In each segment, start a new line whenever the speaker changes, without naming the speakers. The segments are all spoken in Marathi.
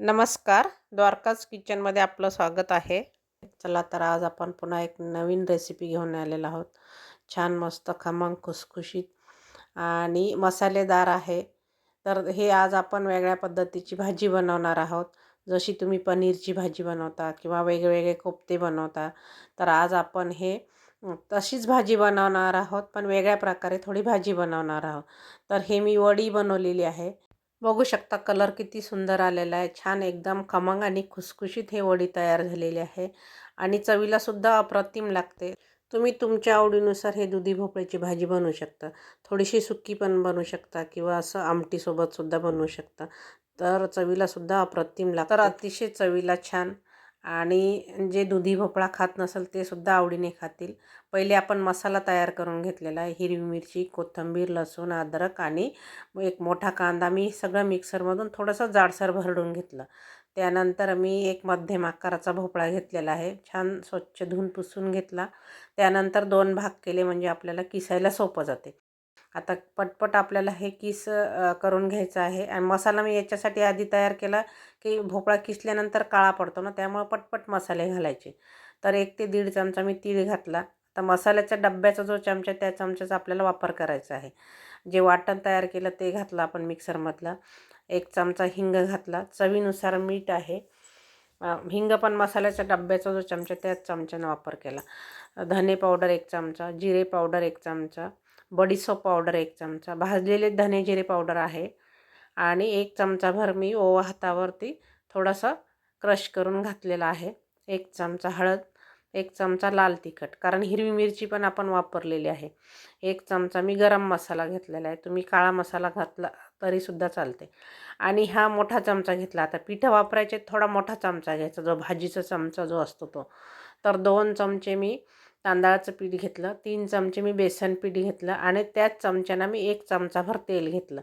नमस्कार द्वारकाज किचनमध्ये आपलं स्वागत आहे. चला तर आज आपण पुन्हा एक नवीन रेसिपी घेऊन आलेलो आहोत. छान मस्त खमंग खुसखुशीत आणि मसालेदार आहे. तर हे आज आपण वेगळ्या पद्धतीची भाजी बनवणार आहोत. जशी तुम्ही पनीरची भाजी बनवता किंवा वेगवेगळे कोफ्ते बनवता तर आज आपण हे तशीच भाजी बनवणार आहोत पण वेगळ्या प्रकारे थोडी भाजी बनवणार आहोत. तर हे मी वडी बनवलेली आहे. बघू शकता कलर किती सुंदर आलेला आहे. छान एकदम खमंग आणि खुसखुशीत हे वडी तयार झालेली आहे. आणि चवीला सुद्धा अप्रतिम लागते. तुम्ही तुमच्या आवडीनुसार हे दुधी भोपळ्याची भाजी बनवू शकता. थोडीशी सुक्की पण बनवू शकता किंवा असं आमटीसोबत सुद्धा बनवू शकता. तर चवीला सुद्धा अप्रतिम लागतं. तर अतिशय चवीला छान आणि जे दुधी भोपळा खात नसेल ते सुद्धा आवडीने खातील. पहिले आपण मसाला तयार करून घेतलेला आहे. हिरवी मिरची कोथिंबीर लसूण अद्रक आणि एक मोठा कांदा. मी सगळं मिक्सरमधून थोडंसं जाडसर भरडून घेतलं. त्यानंतर मी एक मध्यम आकाराचा भोपळा घेतलेला आहे. छान स्वच्छ धुवून पुसून घेतला. त्यानंतर दोन भाग केले म्हणजे आपल्याला किसायला सोपं जाते. आता पटपट आपल्याला हे किस करून घ्यायचं आहे. आणि मसाला मी याच्यासाठी आधी तयार केला की भोपळा किसल्यानंतर काळा पडतो ना त्यामुळे पटपट मसाले घालायचे. तर एक ते दीड चमचा मी तीळ घातला. आता मसाल्याच्या डब्याचा जो चमचा त्या चमच्याचा आपल्याला वापर करायचा आहे. जे वाटण तयार केलं ते घातलं आपण मिक्सरमधला. एक चमचा हिंग घातला. चवीनुसार मीठ आहे. हिंग पण मसाल्याच्या डब्याचा जो चमचा त्याच चमच्यानं वापर केला. धने पावडर एक चमचा जिरे पावडर एक चमचा. बडीसोप पावडर एक चमचा भाजलेले धने जिरे पावडर आहे आणि एक चमचाभर मी ओवा हातावरती थोडासा क्रश करून घातलेला आहे. एक चमचा हळद एक चमचा लाल तिखट कारण हिरवी मिरची पण आपण वापरलेली आहे. एक चमचा मी गरम मसाला घेतलेला आहे. तुम्ही काळा मसाला घातला तरीसुद्धा चालते. आणि हा मोठा चमचा घेतला. आता पिठं वापरायचे थोडा मोठा चमचा घ्यायचा जो भाजीचा चमचा जो असतो तो. तर दोन चमचे मी तांदळाचं पीठ घेतलं तीन चमचे मी बेसन पीठ घेतलं आणि त्याच चमच्यानं मी एक चमचाभर तेल घेतलं.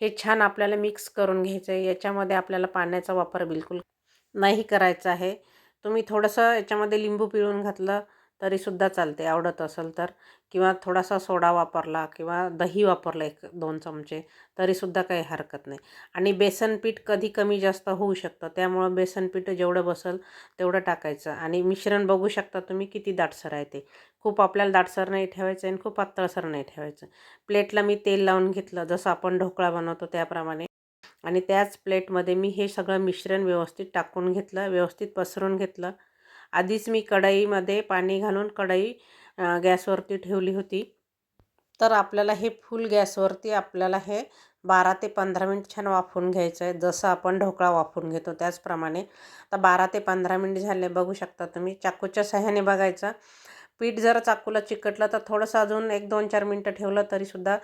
हे छान आपल्याला मिक्स करून घ्यायचं आहे. याच्यामध्ये आपल्याला पाण्याचा वापर बिलकुल नाही करायचा आहे. तुम्ही थोडंसं याच्यामध्ये लिंबू पिळून घातलं तरीसुद्धा चालते आवडत असेल तर. किंवा थोडासा सोडा वापरला किंवा दही वापरलं एक दोन चमचे तरीसुद्धा काही हरकत नाही. आणि बेसन पीठ कधी कमी जास्त होऊ शकतं त्यामुळं बेसन पीठ जेवढं बसेल तेवढं टाकायचं. आणि मिश्रण बघू शकता तुम्ही किती दाटसर आहे ते. खूप आपल्याला दाटसर नाही ठेवायचं आणि खूप पातळसर नाही ठेवायचं. प्लेटला मी तेल लावून घेतलं जसं आपण ढोकळा बनवतो त्याप्रमाणे. आणि त्याच प्लेटमध्ये मी हे सगळं मिश्रण व्यवस्थित टाकून घेतलं व्यवस्थित पसरून घेतलं. आधीच मी कढईमध्ये पाणी घालून कढई गॅसवरती ठेवली होती. तर आपल्याला हे फुल गॅसवरती आपल्याला हे बारा ते पंधरा मिनिट छान वाफवून घ्यायचं आहे. जसं आपण ढोकळा वाफून घेतो त्याचप्रमाणे. आता बारा ते पंधरा मिनिट झाले बघू शकता तुम्ही. चाकूच्या सहाय्याने बघायचं. पीठ जर चाकूला चिकटलं तर थोडंसं अजून एक दोन चार मिनटं ठेवलं तरीसुद्धा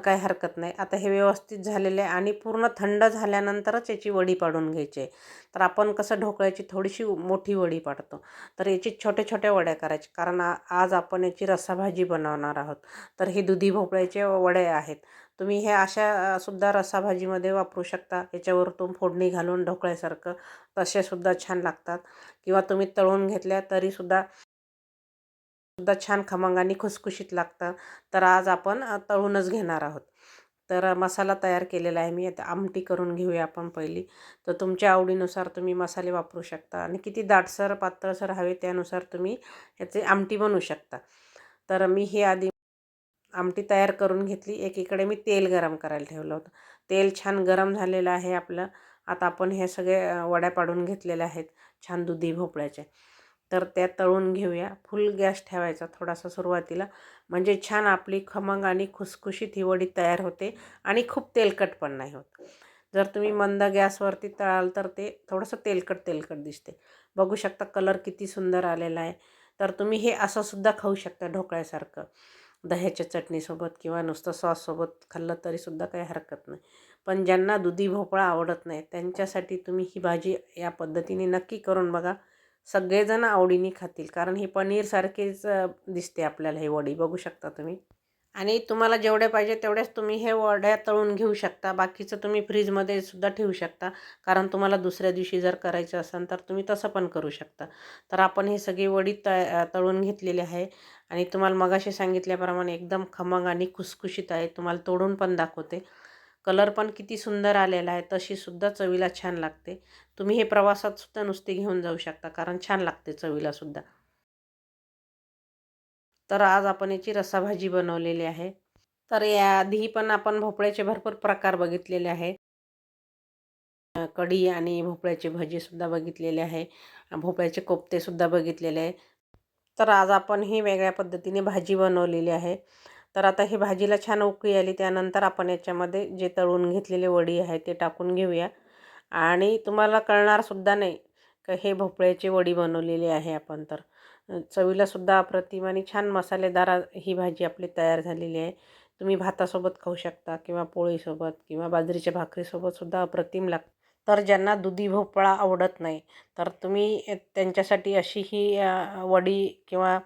काही हरकत नाही. आता हे व्यवस्थित झालेले आहे आणि पूर्ण थंड झाल्यानंतरच याची वडी पाडून घ्यायची आहे. तर आपण कसं ढोकळ्याची थोडीशी मोठी वडी पाडतो. तर याची छोट्या छोट्या वड्या करायची कारण आज आपण याची रस्साभाजी बनवणार आहोत. तर हे दुधी भोपळ्याचे वडे आहेत. तुम्ही हे अशा सुद्धा रसाभाजीमध्ये वापरू शकता. याच्यावरतून फोडणी घालून ढोकळ्यासारखं तसेसुद्धा छान लागतात. किंवा तुम्ही तळून घेतल्या तरीसुद्धा सुद्धा छान खमंगाने खुसखुशीत लागतं. तर आज आपण तळूनच घेणार आहोत. तर मसाला तयार केलेला आहे मी. आता आमटी करून घेऊया आपण पहिली. तर तुमच्या आवडीनुसार तुम्ही मसाले वापरू शकता आणि किती दाटसर पातळसर हवे त्यानुसार तुम्ही याचे आमटी बनवू शकता. तर मी हे आधी आमटी तयार करून घेतली. एकीकडे मी तेल गरम करायला ठेवलं होतं. तेल छान गरम झालेलं आहे आपलं. आता आपण हे सगळे वड्या पाडून घेतलेल्या आहेत. छान दुधी भोपळ्याच्या तर त्या तळून घेऊया. फुल गॅस ठेवायचा थोडासा सुरुवातीला. म्हणजे छान आपली खमंग आणि खुसखुशीत ही वडी तयार होते आणि खूप तेलकट पण नाही होत. जर तुम्ही मंद गॅसवरती तळाल तर ते थोडंसं तेलकट तेलकट दिसते. बघू शकता कलर किती सुंदर आलेला आहे. तर तुम्ही हे असं सुद्धा खाऊ शकता ढोकळ्यासारखं. दह्याच्या चटणीसोबत किंवा नुसतं सॉससोबत खाल्लं तरीसुद्धा काही हरकत नाही. पण ज्यांना दुधी भोपळा आवडत नाही त्यांच्यासाठी तुम्ही ही भाजी या पद्धतीने नक्की करून बघा. सगळेजण आवडीने खातील कारण ही पनीरसारखीच दिसते आपल्याला हे वडी. बघू शकता तुम्ही. आणि तुम्हाला जेवढे पाहिजे तेवढेच तुम्ही हे वड्या तळून घेऊ शकता. बाकीचं तुम्ही फ्रीजमध्ये सुद्धा ठेवू शकता. कारण तुम्हाला दुसऱ्या दिवशी जर करायचं असेल तर तुम्ही तसं पण करू शकता. तर आपण हे सगळी वडी त तळून घेतलेली आहे. आणि तुम्हाला मगाशी सांगितल्याप्रमाणे एकदम खमंग आणि खुसखुशीत आहे. तुम्हाला तोडून पण दाखवते. कलर पण किती सुंदर आलेला आहे तशीसुद्धा चवीला छान लागते. तुम्ही हे प्रवासातसुद्धा नुसती नुसते घेऊन जाऊ शकता कारण छान लागते चवीलासुद्धा तर आज आपण याची रसाभाजी बनवलेली आहे. तर याआधी पण आपण भोपळ्याचे भरपूर प्रकार बघितलेले आहे कढी आणि भोपळ्याचे भजीसुद्धा बघितलेले आहे. भोपळ्याचे कोफ्तेसुद्धा बघितलेले आहे. तर आज आपण ही वेगळ्या पद्धतीने भाजी बनवलेली आहे. तर आता ही भाजीला छान उकळी आली त्यानंतर आपण याच्यामध्ये जे तळून घेतलेले वडी आहे ते टाकून घेऊया. आणि तुम्हाला कळणारसुद्धा नाही का हे भोपळ्याची वडी बनवलेली आहे आपण तर. चवीलासुद्धा अप्रतिम आणि छान मसालेदार ही भाजी आपली तयार झालेली आहे. तुम्ही भातासोबत खाऊ शकता किंवा पोळीसोबत किंवा बाजरीच्या भाकरीसोबतसुद्धा अप्रतिम लागतं. तर ज्यांना दुधी भोपळा आवडत नाही तर तुम्ही त्यांच्यासाठी अशी ही वडी किंवा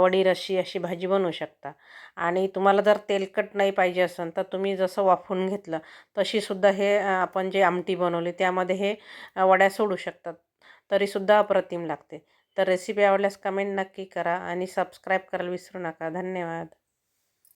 वडी रशी अशी भाजी बनवू शकता. आणि तुम्हाला जर तेलकट नाही पाहिजे असेल तर तुम्ही जसं वाफवून घेतलं तशीसुद्धा हे आपण जे आमटी बनवली त्यामध्ये हे वड्या सोडू शकतात. तरीसुद्धा अप्रतिम लागते. तर रेसिपी आवडल्यास कमेंट नक्की करा आणि सबस्क्राईब करायला विसरू नका. धन्यवाद.